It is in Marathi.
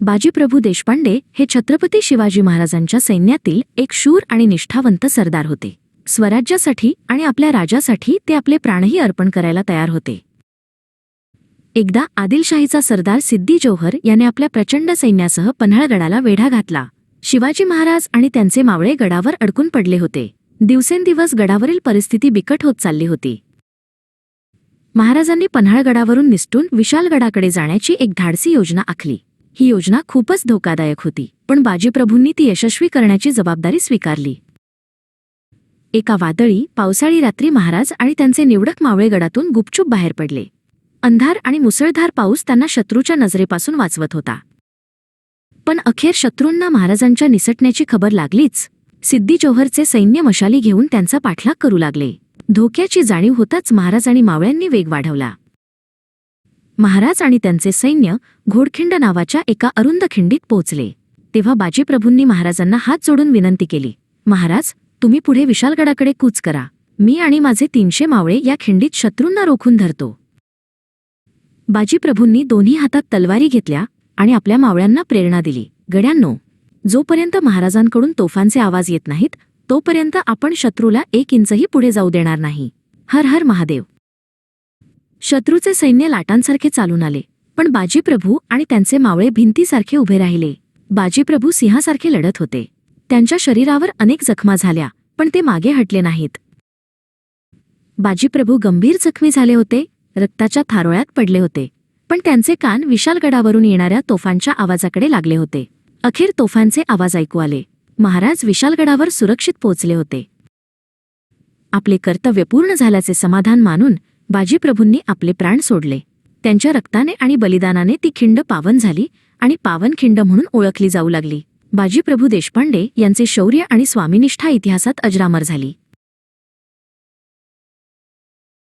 बाजीप्रभू देशपांडे हे छत्रपती शिवाजी महाराजांच्या सैन्यातील एक शूर आणि निष्ठावंत सरदार होते. स्वराज्यासाठी आणि आपल्या राजासाठी ते आपले प्राणही अर्पण करायला तयार होते. एकदा आदिलशाहीचा सरदार सिद्दी जौहर याने आपल्या प्रचंड सैन्यासह पन्हाळगडाला वेढा घातला. शिवाजी महाराज आणि त्यांचे मावळे गडावर अडकून पडले होते. दिवसेंदिवस गडावरील परिस्थिती बिकट होत चालली होती. महाराजांनी पन्हाळगडावरून निसटून विशालगडाकडे जाण्याची एक धाडसी योजना आखली. ही योजना खूपच धोकादायक होती पण बाजीप्रभूंनी ती यशस्वी करण्याची जबाबदारी स्वीकारली. एका वादळी पावसाळी रात्री महाराज आणि त्यांचे निवडक मावळे गडातून गुपचूप बाहेर पडले. अंधार आणि मुसळधार पाऊस त्यांना शत्रूच्या नजरेपासून वाचवत होता. पण अखेर शत्रूंना महाराजांच्या निसटण्याची खबर लागलीच. सिद्दी जोहरचे सैन्य मशाली घेऊन त्यांचा पाठलाग करू लागले. धोक्याची जाणीव होताच महाराज आणि मावळ्यांनी वेग वाढवला. महाराज आणि त्यांचे सैन्य घोडखिंड नावाच्या एका अरुंद खिंडीत पोहोचले. तेव्हा बाजीप्रभूंनी महाराजांना हात जोडून विनंती केली महाराज तुम्ही पुढे विशालगडाकडे कूच करा. मी आणि माझे तीनशे मावळे या खिंडीत शत्रूंना रोखून धरतो. बाजीप्रभूंनी दोन्ही हातात तलवारी घेतल्या आणि आपल्या मावळ्यांना प्रेरणा दिली. गड्यांनो जोपर्यंत महाराजांकडून तोफांचे आवाज येत नाहीत तोपर्यंत आपण शत्रूला एक इंचही पुढे जाऊ देणार नाही. हर हर महादेव. शत्रूचे सैन्य लाटांसारखे चालून आले पण बाजीप्रभू आणि त्यांचे मावळे भिंतीसारखे उभे राहिले. बाजीप्रभू सिंहासारखे लढत होते. त्यांच्या शरीरावर अनेक जखमा झाल्या पण ते मागे हटले नाहीत. बाजीप्रभू गंभीर जखमी झाले होते रक्ताच्या थारोळ्यात पडले होते पण त्यांचे कान विशालगडावरून येणाऱ्या तोफांच्या आवाजाकडे लागले होते. अखेर तोफांचे आवाज ऐकू आले. महाराज विशालगडावर सुरक्षित पोहोचले होते. आपले कर्तव्य पूर्ण झाल्याचे समाधान मानून बाजीप्रभूंनी आपले प्राण सोडले. त्यांच्या रक्ताने आणि बलिदानाने ती खिंड पावन झाली आणि पावन खिंड म्हणून ओळखली जाऊ लागली. बाजीप्रभू देशपांडे यांचे शौर्य आणि स्वामिनिष्ठा इतिहासात अजरामर झाली.